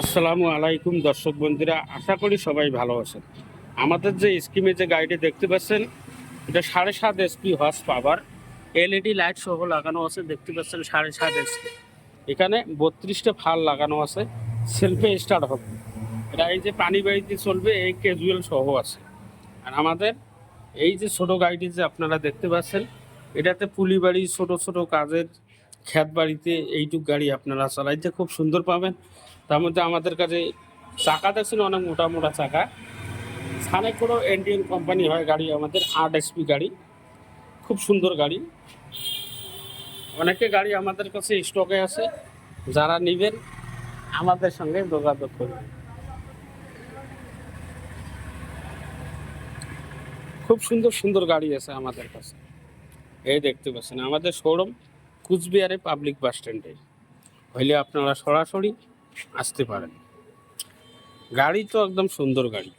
আসসালামু আলাইকুম দর্শক বন্ধুরা, আশা করি সবাই ভালো আছেন। আমাদের যে স্কিমে যে গাড়িটি দেখতে পাচ্ছেন, এটা সাড়ে সাত SP horse power LED light সহ লাগানো আছে, দেখতে পাচ্ছেন সাড়ে সাত এসপি এখানে বত্রিশটা ফাল লাগানো আছে সেলফে স্টার্ট হবে। এটা এই যে পানি বাড়িতে চলবে, এই ক্যাজুয়াল সহ আছে। আর আমাদের এই যে ছোটো গাড়িটি যে আপনারা দেখতে পাচ্ছেন, এটাতে পুলি বাড়ি ছোট ছোট কাজের খ্যাত বাড়িতে এইটুক গাড়ি আপনারা চালাইতে খুব সুন্দর পাবেন। তার মধ্যে আমাদের কাছে চাকা দেখছেন, অনেক মোটা মোটা চাকা। সানে কোনো ইন্ডিয়ান কোম্পানি হয় গাড়ি, আমাদের আট এসপি গাড়ি। খুব সুন্দর গাড়ি। অনেকে গাড়ি আমাদের কাছে স্টকে আছে, যারা নেবেন, আমাদের সঙ্গে যোগাযোগ করবেন খুব সুন্দর সুন্দর গাড়ি আছে আমাদের কাছে। এই দেখতে পাচ্ছেন, আমাদের শোরুম কুচবিহারে পাবলিক বাস স্ট্যান্ডে হইলে আপনারা সরাসরি আসতে পারেন। গাড়ি তো একদম সুন্দর গাড়ি।